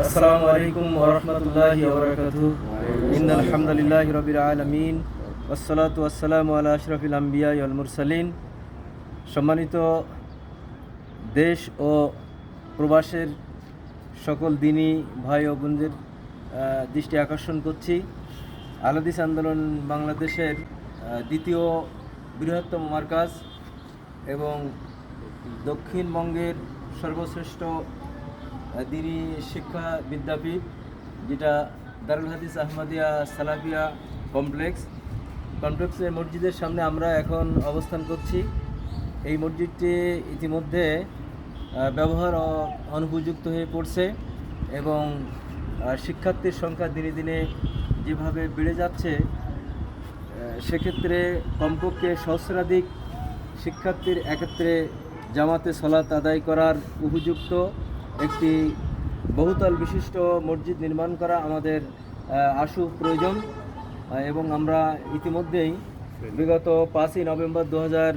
আসসালামু আলাইকুম ওরহমতুল্লাহি ওবরাকাতু ইন্নাল হামদুলিল্লাহি রাব্বিল আলামিন ওয়াসসালাতু ওয়াসসালামু আলা আশরাফিল আম্বিয়া মুরসালিন। সম্মানিত দেশ ও প্রবাসের সকল দিনই ভাই ও বোনদের দৃষ্টি আকর্ষণ করছি। আলাদিস আন্দোলন বাংলাদেশের দ্বিতীয় বৃহত্তম মার্কাজ এবং দক্ষিণবঙ্গের সর্বশ্রেষ্ঠ দিনী শিক্ষা বিদ্যাপীঠ, যেটা দারুল হাদিস আহমদিয়া সালাফিয়া কমপ্লেক্স। কমপ্লেক্সের মসজিদের সামনে আমরা এখন অবস্থান করছি। এই মসজিদটি ইতিমধ্যে ব্যবহার অনুপযুক্ত হয়ে পড়ছে এবং শিক্ষার্থীর সংখ্যা দিনে দিনে যেভাবে বেড়ে যাচ্ছে সেক্ষেত্রে কমপক্ষে সহস্রাধিক শিক্ষার্থীর একত্রে জামাতে সলাত আদায় করার উপযুক্ত একটি বহুতল বিশিষ্ট মসজিদ নির্মাণ করা আমাদের আশু প্রয়োজন। এবং আমরা ইতিমধ্যেই বিগত পাঁচই নভেম্বর দু হাজার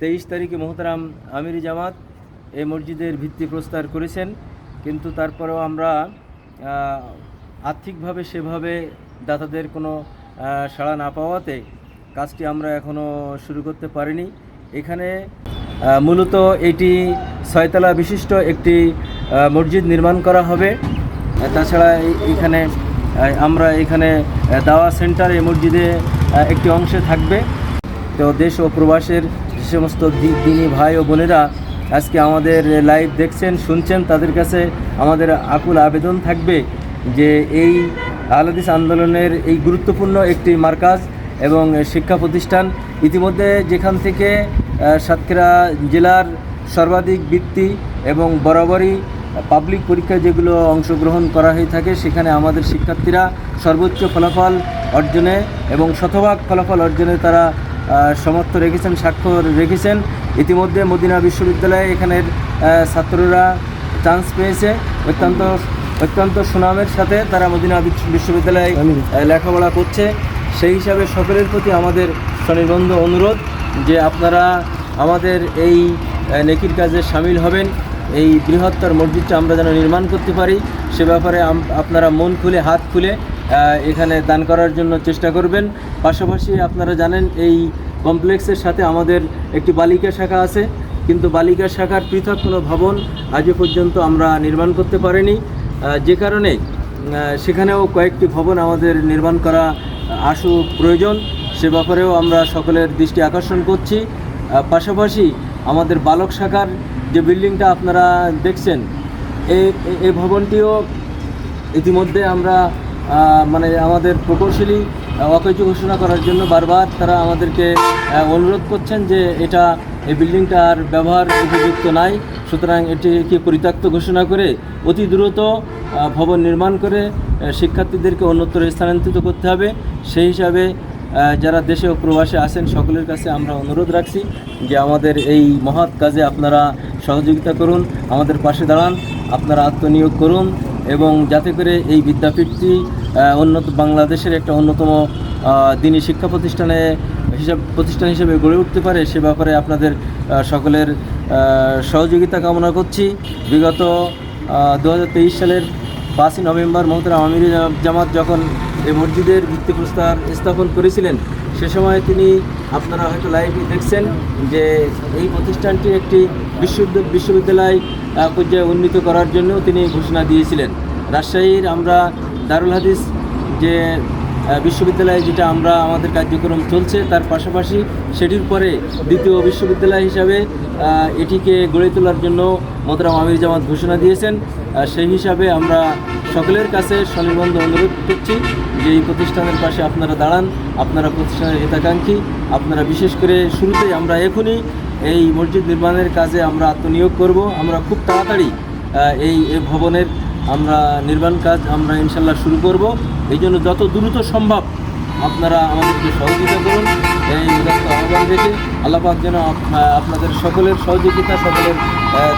তেইশ তারিখে মোহতারাম আমিরি জামাত এই মসজিদের ভিত্তি প্রস্তার করেছেন। কিন্তু তারপরেও আমরা আর্থিকভাবে সেভাবে দাতাদের কোনো সাড়া না পাওয়াতে কাজটি আমরা এখনও শুরু করতে পারিনি। এখানে মূলত এটি ছয়তলা বিশিষ্ট একটি মসজিদ নির্মাণ করা হবে। তাছাড়া এখানে আমরা এখানে দাওয়া সেন্টার এই মসজিদে একটি অংশে থাকবে। তো দেশ ও প্রবাসের যে সমস্ত দিনী ভাই ও বোনেরা আজকে আমাদের লাইভ দেখছেন, শুনছেন, তাদের কাছে আমাদের আকুল আবেদন থাকবে যে এই আলাদিস আন্দোলনের এই গুরুত্বপূর্ণ একটি মার্কাজ এবং শিক্ষা প্রতিষ্ঠান ইতিমধ্যে যেখান থেকে সাতক্ষীরা জেলার সর্বাধিক বৃত্তি এবং বরাবরই পাবলিক পরীক্ষা যেগুলো অংশগ্রহণ করা হয়ে থাকে, সেখানে আমাদের শিক্ষার্থীরা সর্বোচ্চ ফলাফল অর্জনে এবং শতভাগ ফলাফল অর্জনে তারা সমর্থ রেখেছেন, স্বাক্ষর রেখেছেন। ইতিমধ্যে মদিনা বিশ্ববিদ্যালয়ে এখানের ছাত্ররা চান্স পেয়েছে। অত্যন্ত অত্যন্ত সুনামের সাথে তারা মদিনা বিশ্ব- বিশ্ববিদ্যালয়ে লেখাপড়া করছে। সেই হিসাবে সকলের প্রতি আমাদের স্বনির্বন্ধ অনুরোধ যে আপনারা আমাদের এই নেকির কাজে সামিল হবেন। এই বৃহত্তর মসজিদটা আমরা যেন নির্মাণ করতে পারি, সে ব্যাপারে আপনারা মন খুলে, হাত খুলে এখানে দান করার জন্য চেষ্টা করবেন। পাশাপাশি আপনারা জানেন, এই কমপ্লেক্সের সাথে আমাদের একটি বালিকা শাখা আছে। কিন্তু বালিকা শাখার পৃথক কোনো ভবন আজও পর্যন্ত আমরা নির্মাণ করতে পারিনি। যে কারণে সেখানেও কয়েকটি ভবন আমাদের নির্মাণ করা আসু প্রয়োজন। সে ব্যাপারেও আমরা সকলের দৃষ্টি আকর্ষণ করছি। পাশাপাশি আমাদের বালক শাখার যে বিল্ডিংটা আপনারা দেখছেন এই এই- ভবনটিও ইতিমধ্যে আমরা মানে আমাদের প্রকৌশলী অকেজ ঘোষণা করার জন্য বারবার তারা আমাদেরকে অনুরোধ করছেন যে এটা, এই বিল্ডিংটা আর ব্যবহার উপযুক্ত নাই। সুতরাং এটিকে পরিত্যক্ত ঘোষণা করে অতি দ্রুত ভবন নির্মাণ করে শিক্ষার্থীদেরকে অন্যত্র স্থানান্তরিত করতে হবে। সেই হিসাবে যারা দেশে ও প্রবাসে আছেন সকলের কাছে আমরা অনুরোধ রাখছি যে আমাদের এই মহৎ কাজে আপনারা সহযোগিতা করুন, আমাদের পাশে দাঁড়ান, আপনারা আত্মনিয়োগ করুন এবং যাতে করে এই বিদ্যাপীঠটি উন্নত বাংলাদেশের একটা অন্যতম দিনী শিক্ষা প্রতিষ্ঠানে হিসাব, প্রতিষ্ঠান হিসেবে গড়ে উঠতে পারে, সে ব্যাপারে আপনাদের সকলের সহযোগিতা কামনা করছি। বিগত দু হাজার তেইশ সালের পাঁচই নভেম্বর মোহতরাম আমির জামাত যখন এই মসজিদের ভিত্তিপ্রস্তর স্থাপন করেছিলেন, সে সময় তিনি আপনারা হয়তো লাইভে দেখছেন যে এই প্রতিষ্ঠানটি একটি বিশ্ববিদ্যালয় পর্যায়ে উন্নীত করার জন্য তিনি ঘোষণা দিয়েছিলেন। রাজশাহীর আমরা দারুল হাদিস যে বিশ্ববিদ্যালয়ে যেটা আমরা, আমাদের কার্যক্রম চলছে, তার পাশাপাশি সেটির পরে দ্বিতীয় বিশ্ববিদ্যালয় হিসাবে এটিকে গড়ে তোলার জন্য মোতরাম আমির জামাত ঘোষণা দিয়েছেন। সেই হিসাবে আমরা সকলের কাছে স্বনির্বন্ধ অনুরোধ করছি যে এই প্রতিষ্ঠানের পাশে আপনারা দাঁড়ান, আপনারা প্রতিষ্ঠানের হিতাকাঙ্ক্ষী, আপনারা বিশেষ করে শুরুতেই আমরা এখনই এই মসজিদ নির্মাণের কাজে আমরা আত্মনিয়োগ করব। আমরা খুব তাড়াতাড়ি এই ভবনের আমরা নির্মাণ কাজ আমরা ইনশাল্লাহ শুরু করব। এই জন্য যত দ্রুত সম্ভব আপনারা আমাদেরকে সহযোগিতা করুন। এই উদাত্ত আহ্বান রেখে আল্লাপাক যেন আপনাদের সকলের সহযোগিতা, সকলের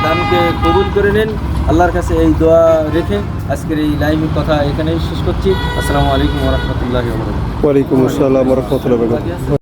দানকে কবুল করে নেন। আল্লাহর কাছে এই দোয়া রেখে আজকের এই লাইভ কথা এখানেই শেষ করছি। আসসালামু আলাইকুম রহমতুল্লাহ ওয়ালাইকুম আসসালাম রহমতুল্লাহ